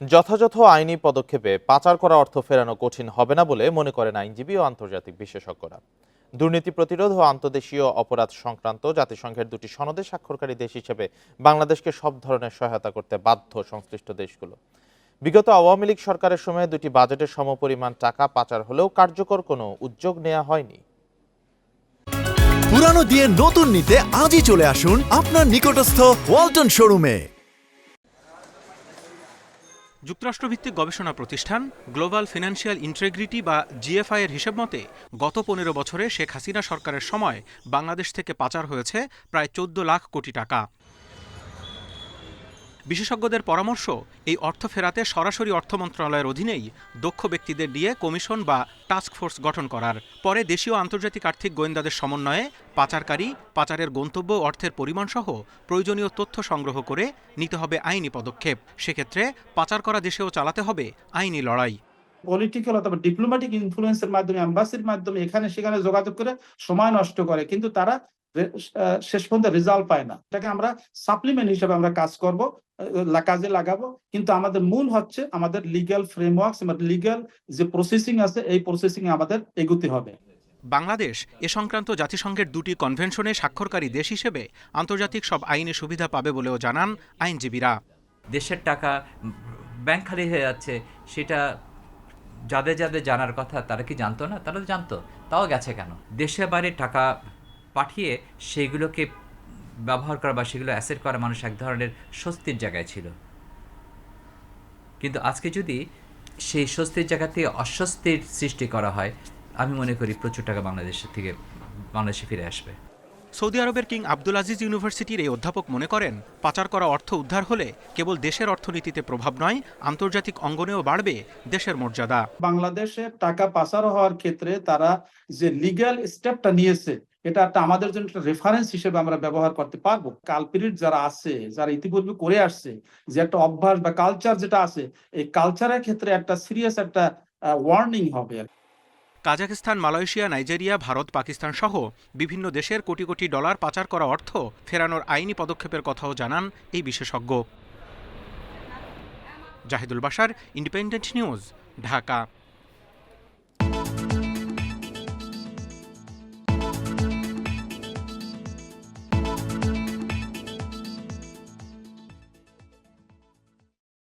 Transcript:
যথাযথ আইনি পদক্ষেপে পাচার করা অর্থ ফেরানো কঠিন হবে না বলে মনে করেন আইনজীবী ও আন্তর্জাতিক বিশেষজ্ঞরা। দুর্নীতি প্রতিরোধ ও আন্তদেশীয় অপরাধ সংক্রান্ত জাতিসংঘের দুটি সনদে স্বাক্ষরকারী দেশ হিসেবে বাংলাদেশকে সব ধরনের সহায়তা করতে বাধ্য সংশ্লিষ্ট দেশগুলো। বিগত আওয়ামী লীগ সরকারের সময়ে দুটি বাজেটের সমপরিমাণ টাকা পাচার হলেও কার্যকর কোনো উদ্যোগ নেওয়া হয়নি। পুরানো দিয়ে নতুন নিতে আজই চলে আসুন আপনার নিকটস্থ ওয়ালটন শোরুমে। যুক্তরাষ্ট্রভিত্তিক গবেষণা প্রতিষ্ঠান গ্লোবাল ফিনান্সিয়াল ইন্টেগ্রিটি বা জিএফআই এর হিসেব মতে, গত পনেরো বছরে শেখ হাসিনা সরকারের সময় বাংলাদেশ থেকে পাচার হয়েছে প্রায় চোদ্দ লাখ কোটি টাকা। বিশেষজ্ঞদের পরামর্শ, এই অর্থ ফেরাতে সরাসরি অর্থ মন্ত্রণালয়ের অধীনেই দক্ষ ব্যক্তিদের দিয়ে কমিশন বা টাস্ক ফোর্স গঠন করার। পরে দেশীয় আন্তর্জাতিক আর্থিক গোয়েন্দাদের সমন্বয়ে পাচারকারী, পাচারের গন্তব্য অর্থের পরিমাণ সহ প্রয়োজনীয় তথ্য সংগ্রহ করে নিতে হবে আইনি পদক্ষেপ। সেক্ষেত্রে পাচার করা দেশেও চালাতে হবে আইনি লড়াই। পলিটিক্যাল অথবা ডিপ্লোম্যাটিক ইনফ্লুয়েন্সের মাধ্যমে অ্যাম্বাসির মাধ্যমে এখানে সেখানে যোগাযোগ করে সময় নষ্ট করে। কিন্তু তারা শেষ পর্যন্ত রেজাল্ট পায় না। এটাকে আমরা সাপ্লিমেন্ট হিসেবে আমরা কাজ করব কাজে লাগাবো। কিন্তু আমাদের মূল হচ্ছে আমাদের লিগ্যাল ফ্রেমওয়ার্ক লিগ্যাল যে প্রসেসিং আছে এই প্রসেসিং আমাদের এগুতে হবে। বাংলাদেশ এ সংক্রান্ত জাতিসংঘের দুটি কনভেনশনে স্বাক্ষরকারী দেশ হিসেবে আন্তর্জাতিক সব আইনি সুবিধা পাবে বলেও জানান আইনজীবীরা। দেশের টাকা ব্যাংক খালি হয়ে যাচ্ছে সেটা যাদের যাদের জানার কথা তারা কি জানতো না? তারা তো জানতো। তাও গেছে কেন? দেশের বাইরে টাকা পাঠিয়ে সেগুলোকে ব্যবহার করা বা সেগুলো অ্যাসেট করা মানুষ এক ধরনের স্বস্তির জায়গায় ছিল। কিন্তু আজকে যদি সেই স্বস্তির জায়গা থেকে অস্বস্তির সৃষ্টি করা হয় আমি মনে করি প্রচুর টাকা বাংলাদেশের থেকে বাংলাদেশে ফিরে আসবে। সৌদি আরবের কিং আব্দুল আজিজ ইউনিভার্সিটির এই অধ্যাপক মনে করেন পাচার করা অর্থ উদ্ধার হলে কেবল দেশের অর্থনীতিতে প্রভাব নয় আন্তর্জাতিক অঙ্গনেও বাড়বে দেশের মর্যাদা। বাংলাদেশে টাকা পাচার হওয়ার ক্ষেত্রে তারা যে লিগ্যাল স্টেপটা নিয়েছে এটা একটা আমাদের জন্য একটা রেফারেন্স হিসেবে আমরা ব্যবহার করতে পারব। কালপিরিট যারা আছে, যারা ইতিপূর্বে করে আসছে, যে একটা অভ্যাস বা কালচার যেটা আছে, এই কালচারের ক্ষেত্রে একটা সিরিয়াস একটা ওয়ার্নিং হবে। Kazakhstan, Malaysia, Nigeria, Bharat, Pakistan সহ বিভিন্ন দেশের কোটি কোটি ডলার পাচার করা অর্থ ফেরানোর আইনি পদক্ষেপের কথাও জানান এই বিশেষজ্ঞ। জাহিদুল বাসার ইন্ডিপেন্ডেন্ট নিউজ, ঢাকা।